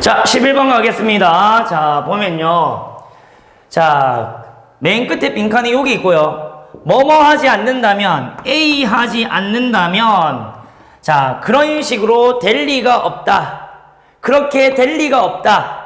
자, 11번 가겠습니다. 자, 보면요. 자, 맨 끝에 빈칸이 여기 있고요. 뭐뭐 하지 않는다면, A 하지 않는다면, 자, 그런 식으로 될 리가 없다. 그렇게 될 리가 없다.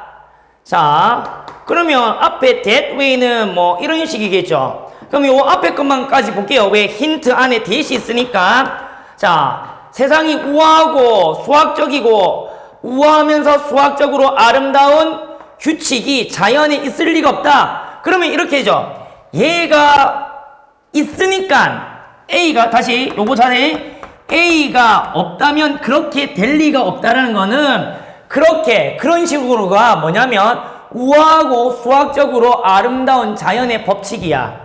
자, 그러면 앞에 that way는 뭐 이런 식이겠죠. 그럼 요 앞에 것만까지 볼게요. 왜 힌트 안에 that이 있으니까. 자, 세상이 우아하고 수학적이고 우아하면서 수학적으로 아름다운 규칙이 자연에 있을 리가 없다. 그러면 이렇게 해죠. 얘가 있으니까 A가 다시 요거 자세 A가 없다면 그렇게 될 리가 없다라는 거는 그렇게 그런 식으로가 뭐냐면 우아하고 수학적으로 아름다운 자연의 법칙이야.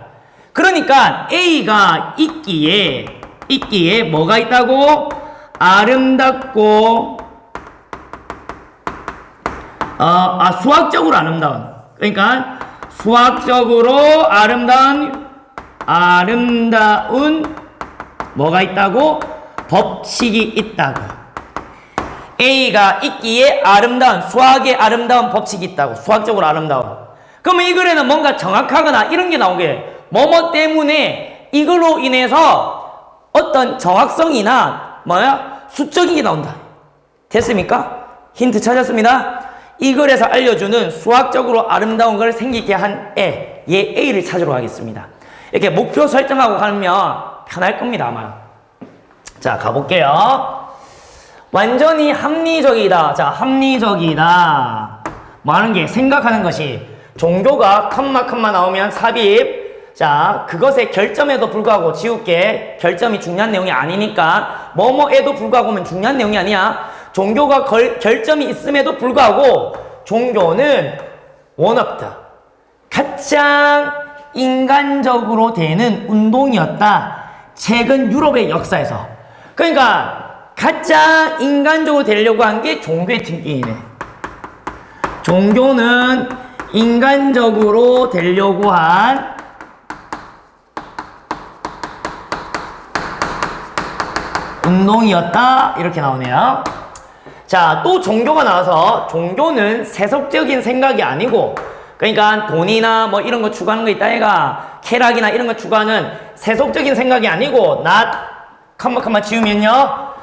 그러니까 A가 있기에 있기에 뭐가 있다고 아름답고 어, 아 수학적으로 아름다운. 그러니까 수학적으로 아름다운 아름다운 뭐가 있다고? 법칙이 있다고. A가 있기에 아름다운 수학의 아름다운 법칙이 있다고. 수학적으로 아름다운. 그러면 이 글에는 뭔가 정확하거나 이런 게 나오게 뭐뭐 때문에 이걸로 인해서 어떤 정확성이나 뭐야? 수적인 게 나온다. 됐습니까? 힌트 찾았습니다 이 글에서 알려주는 수학적으로 아름다운 걸 생기게 한 애, 얘 A를 찾으러 가겠습니다 이렇게 목표 설정하고 가면 편할 겁니다 아마 자 가볼게요 완전히 합리적이다. 자, 합리적이다. 뭐 하는 게 생각하는 것이 종교가 컴마 컴마 나오면 삽입. 자, 그것의 결점에도 불구하고 지울게 결점이 중요한 내용이 아니니까 뭐뭐에도 불구하고면 중요한 내용이 아니야. 종교가 걸, 결점이 있음에도 불구하고 종교는 원업다. 가장 인간적으로 되는 운동이었다. 최근 유럽의 역사에서. 그러니까 가장 인간적으로 되려고 한 게 종교의 특징이네. 종교는 인간적으로 되려고 한 운동이었다. 이렇게 나오네요. 자, 또 종교가 나와서 종교는 세속적인 생각이 아니고 그러니까 돈이나 뭐 이런 거 추구하는 거 있다 얘가 쾌락이나 이런 거 추구하는 세속적인 생각이 아니고 not 컴마 컴마 지우면요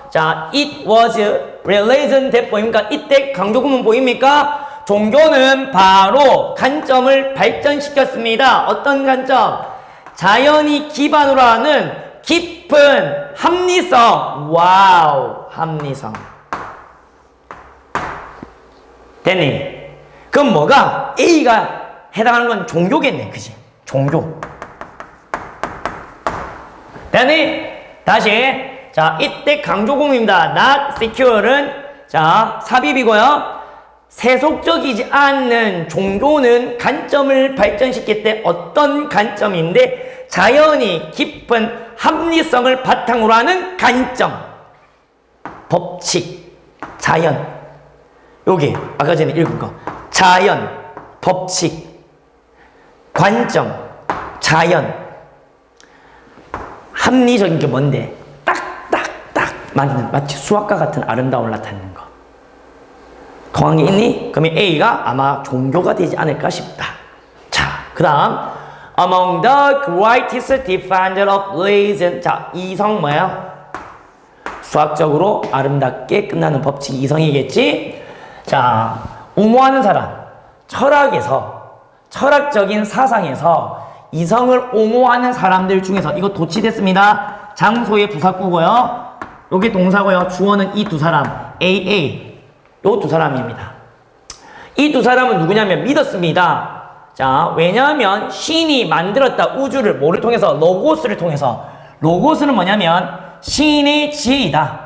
자, it was religion that 보입니까? 이때 강조구문 보입니까? 종교는 바로 관점을 발전시켰습니다. 어떤 관점? 자연이 기반으로 하는 깊은 합리성. 와우, 합리성. 됐니? 그럼 뭐가? A가 해당하는 건 종교겠네. 그지? 종교. 됐니? 다시. 자, 이때 강조공입니다. not secure은 자, 삽입이고요. 세속적이지 않는 종교는 관점을 발전시킬 때 어떤 관점인데 자연이 깊은 합리성을 바탕으로 하는 관점. 법칙, 자연. 여기 아까 전에 읽은 거. 자연, 법칙, 관점, 자연. 합리적인 게 뭔데? 맞는 마치 수학과 같은 아름다움을 나타내는 거. 게 있니? 그러면 A가 아마 종교가 되지 않을까 싶다. 자, 그 다음 Among the greatest defender of reason 자, 이성 뭐야? 수학적으로 아름답게 끝나는 법칙이 이성이겠지? 자, 옹호하는 사람 철학에서 철학적인 사상에서 이성을 옹호하는 사람들 중에서 이거 도치됐습니다. 장소의 부사구고요. 여기 동사고요. 주어는 이 두 사람, AA. 요 두 사람입니다. 이 두 사람은 누구냐면 믿었습니다. 자, 왜냐하면 신이 만들었다 우주를 뭐를 통해서 로고스를 통해서 로고스는 뭐냐면 신의 지혜이다.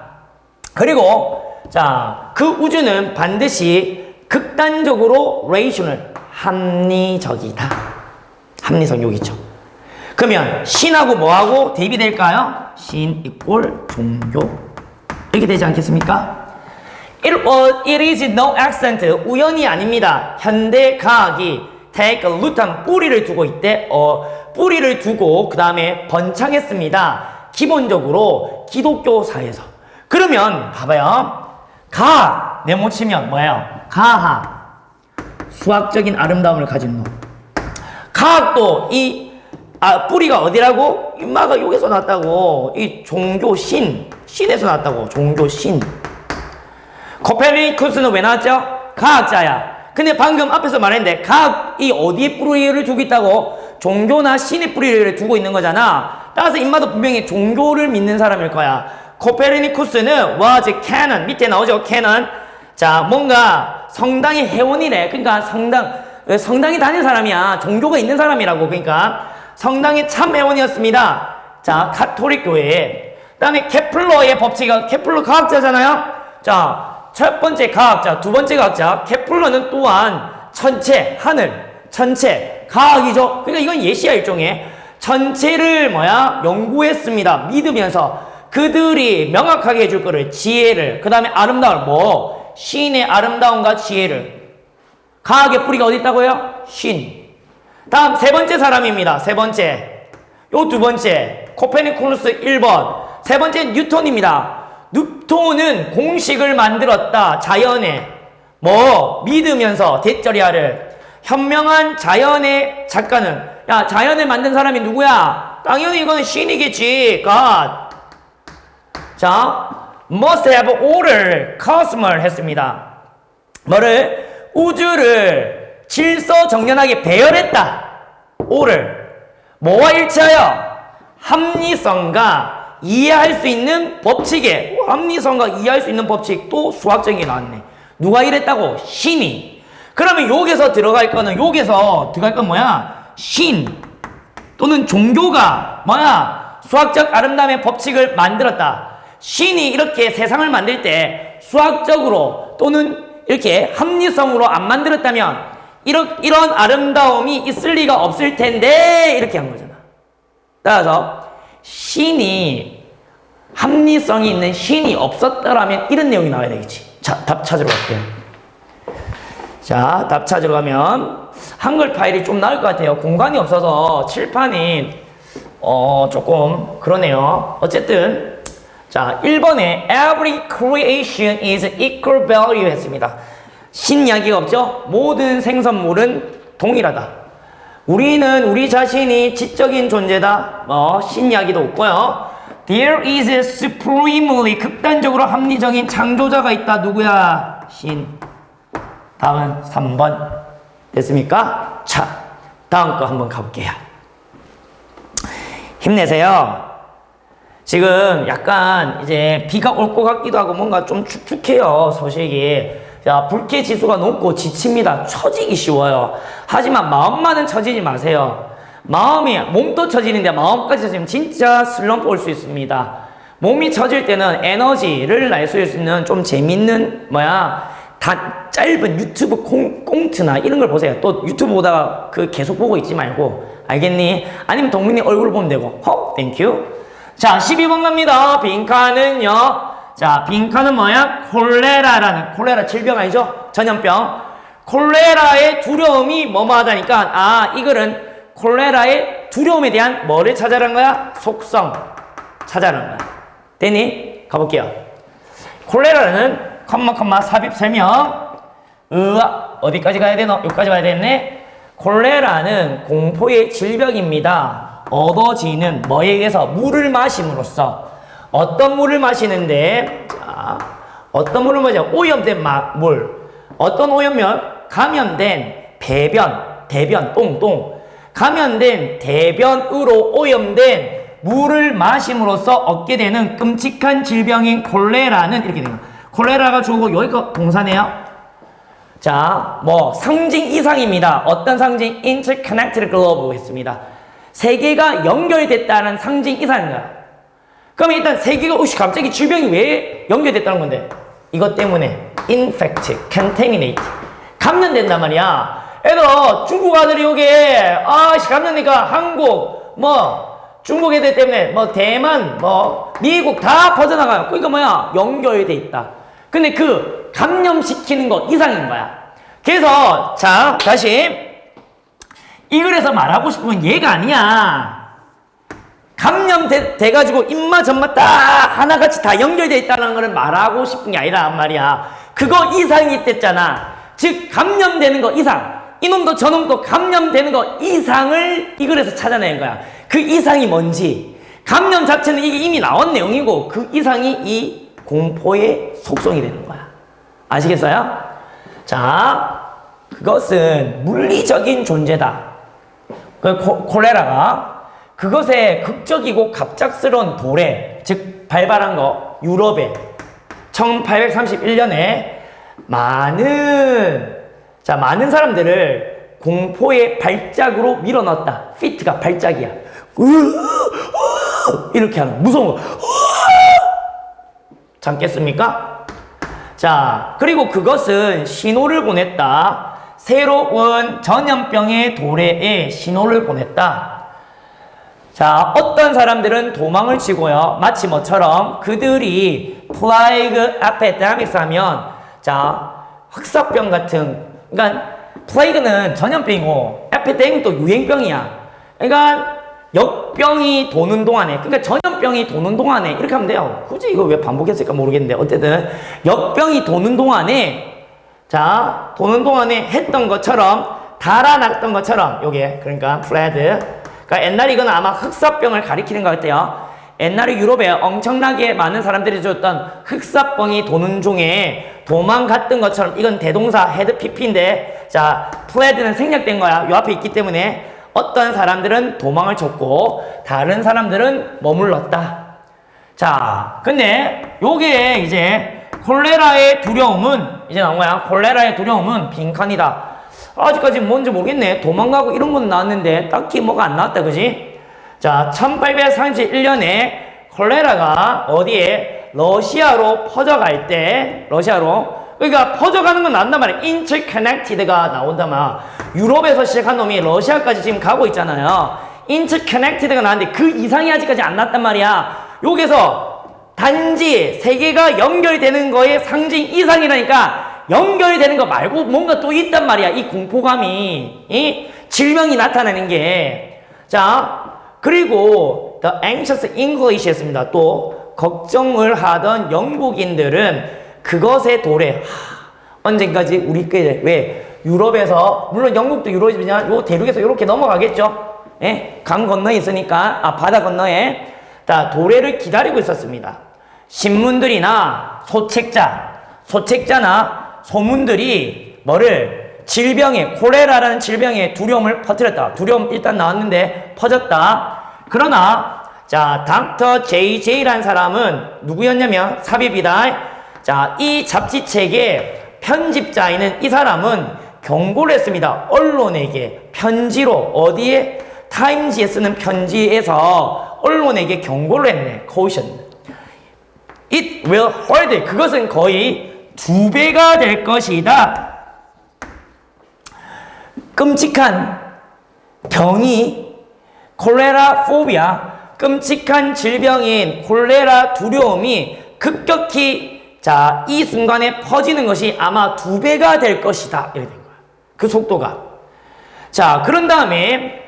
그리고 자, 그 우주는 반드시 극단적으로 레이셔널 합리적이다. 합리성 여기 있죠. 그러면 신하고 뭐하고 대비 될까요? 신 이꼴 종교 이렇게 되지 않겠습니까? It, was, it is no accident 우연이 아닙니다. 현대 과학이 take root한 뿌리를 두고 있대. 어, 뿌리를 두고 그 다음에 번창했습니다. 기본적으로 기독교사에서. 그러면 봐봐요. 가 네모치면 뭐예요? 가학. 수학적인 아름다움을 가진 놈. 가학도 이 아, 뿌리가 어디라고? 인마가 여기서 났다고. 이 종교 신. 신에서 났다고. 종교 신. 코페르니쿠스는 왜 나왔죠? 과학자야. 근데 방금 앞에서 말했는데 과학이 어디에 뿌리를 두고 있다고? 종교나 신의 뿌리를 두고 있는 거잖아. 따라서 인마도 분명히 종교를 믿는 사람일 거야. 코페르니쿠스는 was canon 밑에 나오죠 canon. 자 뭔가 성당의 회원이래. 그러니까 성당 성당에 다닌 사람이야. 종교가 있는 사람이라고. 그러니까 성당의 참 회원이었습니다. 자 카톨릭 교회. 그다음에 케플러의 법칙이 케플러 과학자잖아요. 자 첫 번째 과학자, 두 번째 과학자, 케플러는 또한 천체, 하늘, 천체, 과학이죠. 그러니까 이건 예시야 일종의 전체를 뭐야 연구했습니다. 믿으면서 그들이 명확하게 해줄 거를 지혜를, 그 다음에 아름다움, 뭐 신의 아름다움과 지혜를. 과학의 뿌리가 어디 있다고요? 신. 다음 세 번째 사람입니다. 세 번째. 요 두 번째 코페르니쿠스 1번. 세 번째 뉴턴입니다. 뉴턴은 공식을 만들었다. 자연의 뭐 믿으면서 대절이야를 현명한 자연의 작가는 야 자연을 만든 사람이 누구야? 당연히 이거는 신이겠지. God. 자, must have order, cosm을 했습니다. 뭐를 우주를 질서 정연하게 배열했다. order. 뭐와 일치하여 합리성과 이해할 수 있는 법칙에 합리성과 이해할 수 있는 법칙도 수학적인 게 나왔네. 누가 이랬다고? 신이. 그러면 여기서 들어갈 거는 여기서 들어갈 건 뭐야? 신 또는 종교가 뭐야? 수학적 아름다움의 법칙을 만들었다. 신이 이렇게 세상을 만들 때 수학적으로 또는 이렇게 합리성으로 안 만들었다면 이런, 이런 아름다움이 있을 리가 없을 텐데 이렇게 한 거잖아. 따라서 신이 합리성이 있는 신이 없었다라면 이런 내용이 나와야 되겠지. 자, 답 찾으러 갈게요. 자, 답 찾으러 가면 한글 파일이 좀 나을 것 같아요. 공간이 없어서 칠판이 어, 조금 그러네요. 어쨌든 자, 1번에 every creation is equal value 했습니다. 신이야기가 없죠? 모든 생선물은 동일하다. 우리는 우리 자신이 지적인 존재다. 뭐 신이야기도 없고요. There is a supremely 극단적으로 합리적인 창조자가 있다. 누구야? 신. 다음은 3번. 됐습니까? 자, 다음 거 한번 가볼게요. 힘내세요. 지금 약간 이제 비가 올 것 같기도 하고 뭔가 좀 축축해요. 소식이. 자, 불쾌 지수가 높고 지칩니다. 처지기 쉬워요. 하지만 마음만은 처지지 마세요. 마음이, 몸도 처지는데 마음까지 처지면 진짜 슬럼프 올 수 있습니다. 몸이 처질 때는 에너지를 날수 있는 좀 재밌는, 뭐야, 다 짧은 유튜브 콩, 꽁트나 이런 걸 보세요. 또 유튜브 보다가 그 계속 보고 있지 말고. 알겠니? 아니면 동민이 얼굴 보면 되고. 헉, 땡큐. 자, 12번 갑니다. 빈칸은요. 자, 빈칸은 뭐야? 콜레라라는, 콜레라 질병 아니죠? 전염병. 콜레라의 두려움이 뭐뭐하다니까, 아, 이거는 콜레라의 두려움에 대한 뭐를 찾아라는 거야? 속성. 찾아라는 거야. 됐니? 가볼게요. 콜레라는 컴마 컴마 삽입 설명. 으아, 어디까지 가야 되노? 여기까지 가야 되네. 콜레라는 공포의 질병입니다. 얻어지는 뭐에 의해서 물을 마심으로써 어떤 물을 마시는데 자, 어떤 물을 마시냐 오염된 마, 물 어떤 오염면 감염된 배변 대변 똥똥 감염된 대변으로 오염된 물을 마심으로써 얻게 되는 끔찍한 질병인 콜레라는 이렇게 됩니다. 콜레라가 주고 여기가 동사네요. 자, 뭐 상징 이상입니다. 어떤 상징? interconnected globe 했습니다. 세계가 연결됐다는 상징 이상인가요? 그럼 일단 세계가 혹시 갑자기 질병이 왜 연결됐다는 건데? 이것 때문에 infect, contaminate 감염된단 말이야. 애들 중국 아들이 여기에 아씨 감염되니까 한국 뭐 중국 애들 때문에 뭐 대만 뭐 미국 다 퍼져나가요. 그러니까 뭐야 연결돼 있다. 근데 그 감염시키는 거 이상인 거야. 그래서 자 다시 이 글에서 말하고 싶은 얘가 아니야. 감염돼 가지고 입마 전마 딱 하나같이 다 연결돼 있다는 거를 말하고 싶은 게 아니란 말이야. 그거 이상이 됐잖아. 즉 감염되는 거 이상 이놈도 저놈도 감염되는 거 이상을 이 글에서 찾아낸 거야 그 이상이 뭔지 감염 자체는 이게 이미 나온 내용이고 그 이상이 이 공포의 속성이 되는 거야 아시겠어요? 자 그것은 물리적인 존재다 그 코, 콜레라가 그것의 극적이고 갑작스러운 도래, 즉 발발한 거 유럽에 1831년에 많은 자 많은 사람들을 공포의 발작으로 밀어넣었다. 피트가 발작이야. 이렇게 하는 무서운 거. 잠겠습니까? 자 그리고 그것은 신호를 보냈다. 새로운 전염병의 도래에 신호를 보냈다. 자, 어떤 사람들은 도망을 치고요. 마치 뭐처럼 그들이 플라이그 에피데믹스 하면 자, 흑사병 같은 그러니까 플레이그는 전염병이고 에피데믹도 유행병이야. 그러니까 역병이 도는 동안에 그러니까 전염병이 도는 동안에 이렇게 하면 돼요. 굳이 이거 왜 반복했을까 모르겠는데 어쨌든 역병이 도는 동안에 자, 도는 동안에 했던 것처럼 달아났던 것처럼 요게 그러니까 플레드 그러니까 옛날에 이건 아마 흑사병을 가리키는 것 같아요. 옛날에 유럽에 엄청나게 많은 사람들이 줬던 흑사병이 도는 중에 도망갔던 것처럼 이건 대동사 헤드 PP인데 자 플레드는 생략된 거야. 요 앞에 있기 때문에 어떤 사람들은 도망을 쳤고 다른 사람들은 머물렀다. 자 근데 요게 이제 콜레라의 두려움은 이제 나온 거야. 콜레라의 두려움은 빈칸이다. 아직까지 뭔지 모르겠네. 도망가고 이런 건 나왔는데 딱히 뭐가 안 나왔다. 그지? 자, 1831년에 콜레라가 어디에 러시아로 퍼져갈 때 러시아로 그러니까 퍼져가는 건 나온단 말이야. interconnected가 나온단 말이야. 유럽에서 시작한 놈이 러시아까지 지금 가고 있잖아요. interconnected가 나왔는데 그 이상이 아직까지 안 났단 말이야. 여기서 단지 세계가 연결되는 거의 상징 이상이라니까 연결되는 거 말고 뭔가 또 있단 말이야. 이 공포감이, 이 질병이 나타나는 게. 자, 그리고 The Anxious English였습니다. 또 걱정을 하던 영국인들은 그것의 도래. 하, 언젠까지 우리 께 왜 유럽에서 물론 영국도 유럽이지만 요 대륙에서 이렇게 넘어가겠죠. 예? 강 건너에 있으니까 아 바다 건너에 자 도래를 기다리고 있었습니다. 신문들이나 소책자, 소책자나 소문들이 뭐를 질병에 콜레라라는 질병에 두려움을 퍼뜨렸다. 두려움 일단 나왔는데 퍼졌다. 그러나 자 닥터 JJ라는 사람은 누구였냐면 삽입이다. 자 이 잡지책의 편집자인 이 사람은 경고를 했습니다. 언론에게 편지로 어디에 타임지에 쓰는 편지에서 언론에게 경고를 했네. caution. It will hurt. 그것은 거의 두 배가 될 것이다. 끔찍한 병이 콜레라 포비아, 끔찍한 질병인 콜레라 두려움이 급격히 자, 이 순간에 퍼지는 것이 아마 두 배가 될 것이다. 이렇게 된 거야. 그 속도가. 자, 그런 다음에,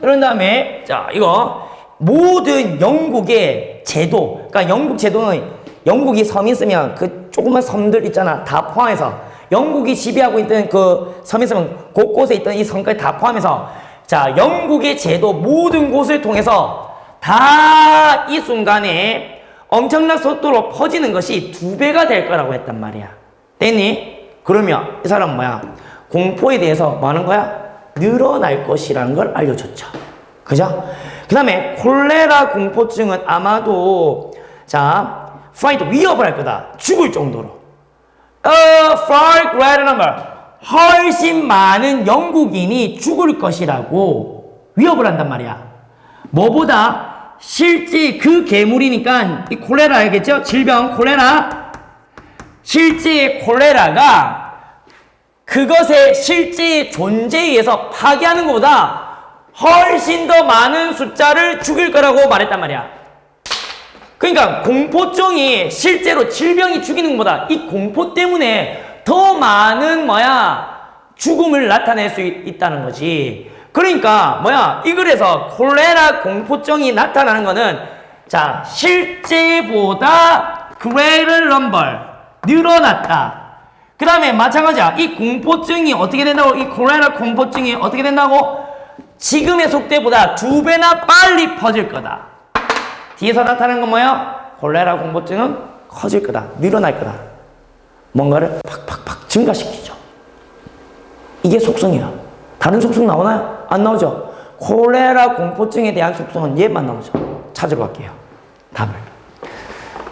그런 다음에, 자, 이거, 모든 영국의 제도, 그러니까 영국 제도는 영국이 섬이 있으면 그 조그만 섬들 있잖아. 다 포함해서. 영국이 지배하고 있던 그 섬이 있으면 곳곳에 있던 이 섬까지 다 포함해서 자, 영국의 제도 모든 곳을 통해서 다 이 순간에 엄청난 속도로 퍼지는 것이 두 배가 될 거라고 했단 말이야. 됐니? 그러면 이 사람 뭐야? 공포에 대해서 뭐 하는 거야? 늘어날 것이라는 걸 알려줬죠. 그죠? 그 다음에 콜레라 공포증은 아마도 자, fight 위협을 할 거다. 죽을 정도로. A far greater number. 훨씬 많은 영국인이 죽을 것이라고 위협을 한단 말이야. 뭐보다 실제 그 괴물이니까 이 콜레라 알겠죠? 질병 콜레라. 실제 콜레라가 그것의 실제 존재에 의해서 파괴하는 것보다 훨씬 더 많은 숫자를 죽일 거라고 말했단 말이야. 그러니까 공포증이 실제로 질병이 죽이는 것보다 이 공포 때문에 더 많은 뭐야 죽음을 나타낼 수 있, 다는 거지. 그러니까 뭐야 이 글에서 콜레라 공포증이 나타나는 거는 자 실제보다 greater number 늘어났다. 그그 다음에 마찬가지야. 이 공포증이 어떻게 된다고? 이 콜레라 공포증이 어떻게 된다고? 지금의 속도보다 두 배나 빨리 퍼질 거다. 뒤에서 나타나는 건 뭐예요? 콜레라 공포증은 커질 거다. 늘어날 거다. 뭔가를 팍팍팍 증가시키죠. 이게 속성이에요. 다른 속성 나오나요? 안 나오죠? 콜레라 공포증에 대한 속성은 얘만 나오죠. 찾으러 갈게요. 답을.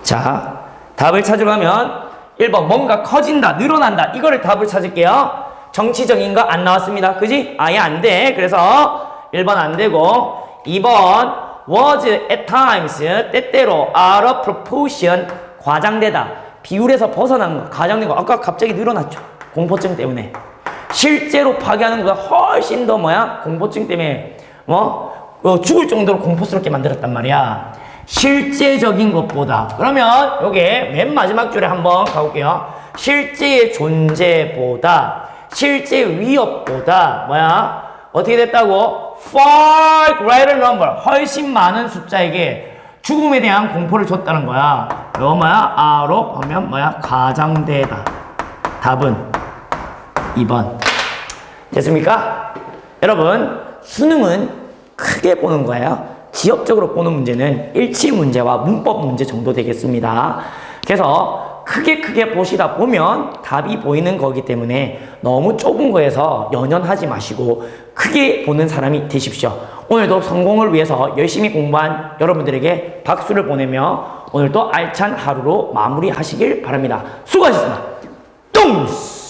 자, 답을 찾으러 가면 1번 뭔가 커진다, 늘어난다. 이거를 답을 찾을게요. 정치적인 거 안 나왔습니다. 그지? 아예 안 돼. 그래서 1번 안 되고 2번 was at times 때때로 out of proportion 과장되다. 비율에서 벗어난 거, 과장된 거. 아까 갑자기 늘어났죠. 공포증 때문에. 실제로 파괴하는 것보다 훨씬 더 뭐야? 공포증 때문에 뭐 어, 죽을 정도로 공포스럽게 만들었단 말이야. 실제적인 것보다. 그러면 요게 맨 마지막 줄에 한번 가볼게요. 실제의 존재보다 실제 위협보다 뭐야? 어떻게 됐다고? Far greater number 훨씬 많은 숫자에게 죽음에 대한 공포를 줬다는 거야. 이거 뭐야? 아로 보면 뭐야? 가장되다. 답은 2번. 됐습니까? 여러분, 수능은 크게 보는 거예요. 지역적으로 보는 문제는 일치 문제와 문법 문제 정도 되겠습니다. 그래서 크게 크게 보시다 보면 답이 보이는 거기 때문에 너무 좁은 거에서 연연하지 마시고 크게 보는 사람이 되십시오. 오늘도 성공을 위해서 열심히 공부한 여러분들에게 박수를 보내며 오늘도 알찬 하루로 마무리하시길 바랍니다. 수고하셨습니다. 똥스!